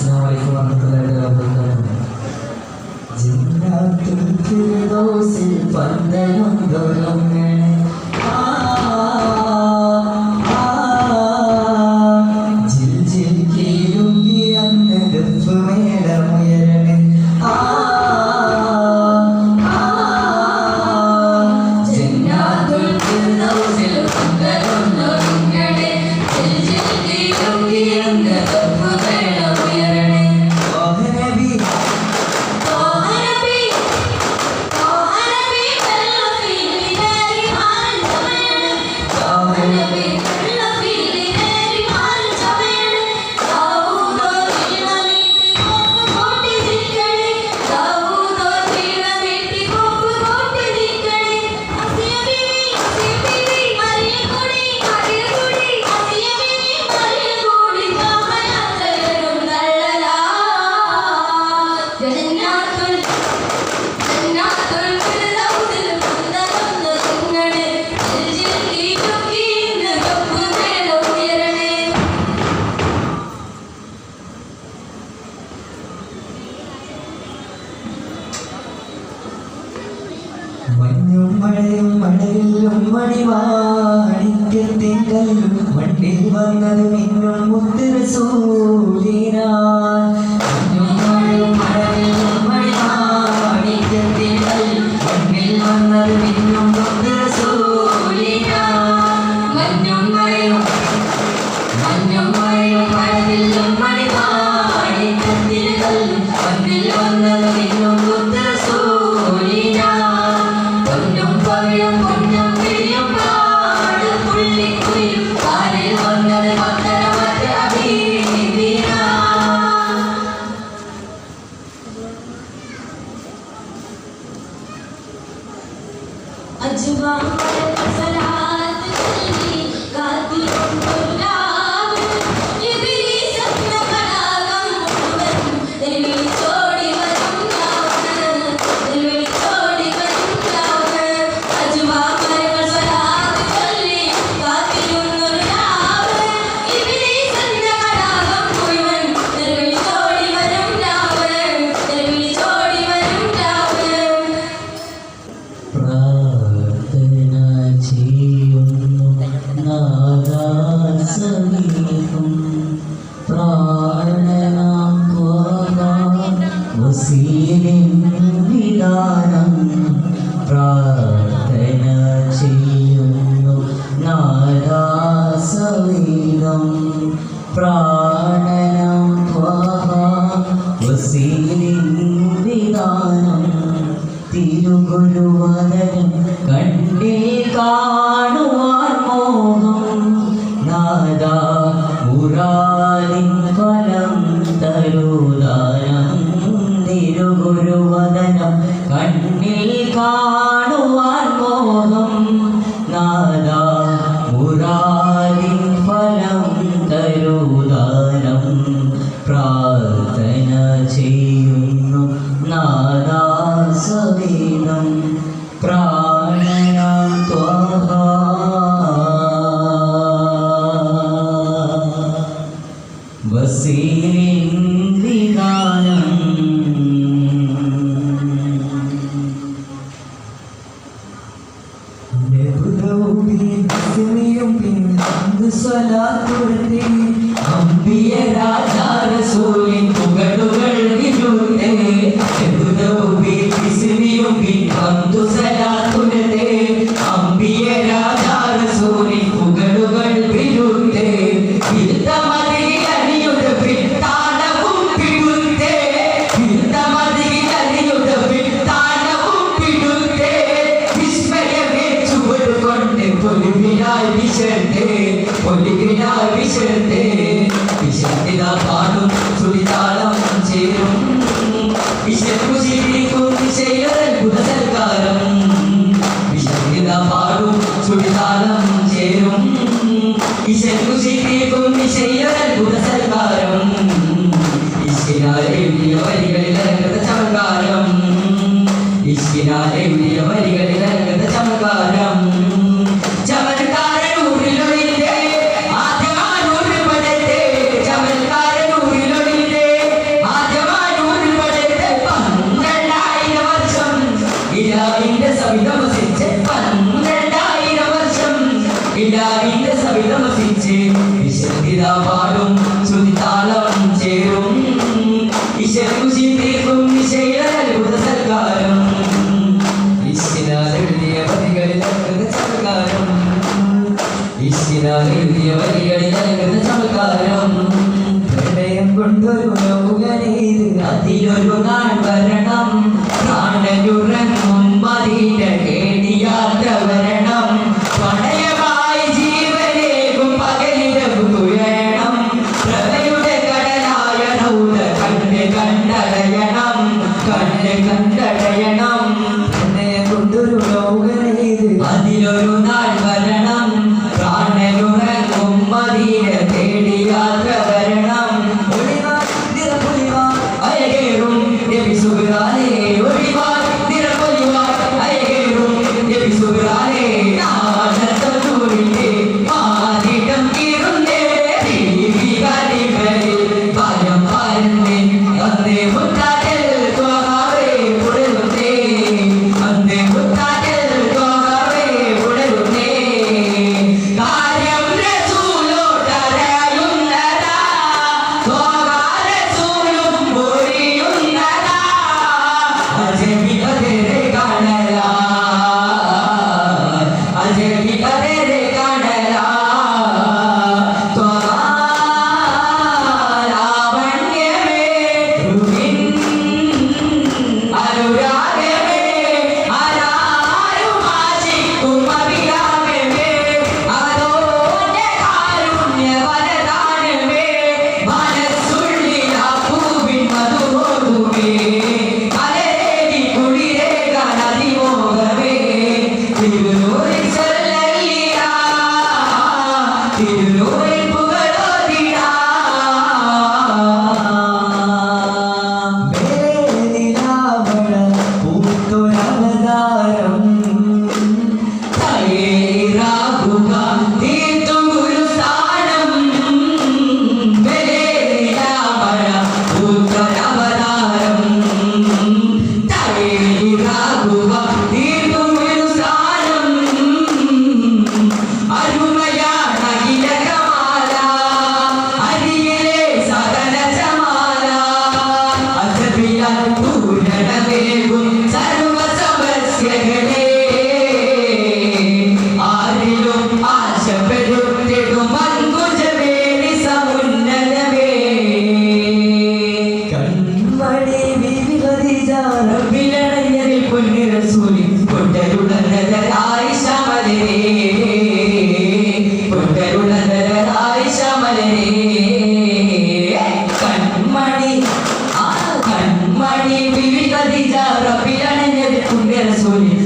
السلام عليكم ورحمة الله وبركاته جنات الفردوس فضل ظلمنا മഞ്ഞും മഴയും മണലിലും മണിവാണിക്കത്തിങ്കൽ മണ്ണിൽ വന്നത് മിന്നും മുത്തിരസൂരിനാ പ്രാണനം വസീലിംഗിദാനം തിരുഗുരുവ തരും ഇശയ്ക്കു ശിക്കും ഇശയ്യത്ഭുത സൽക്കാരം ഇശിനാലെ വരികളിൽ ചമൽക്കാരം ഇശിനാലെ platillo lunar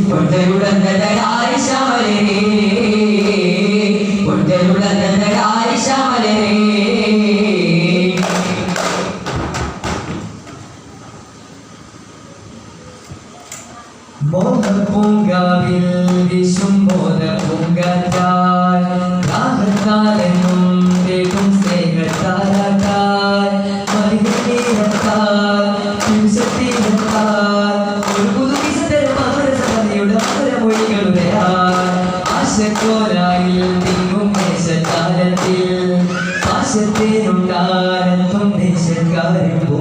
51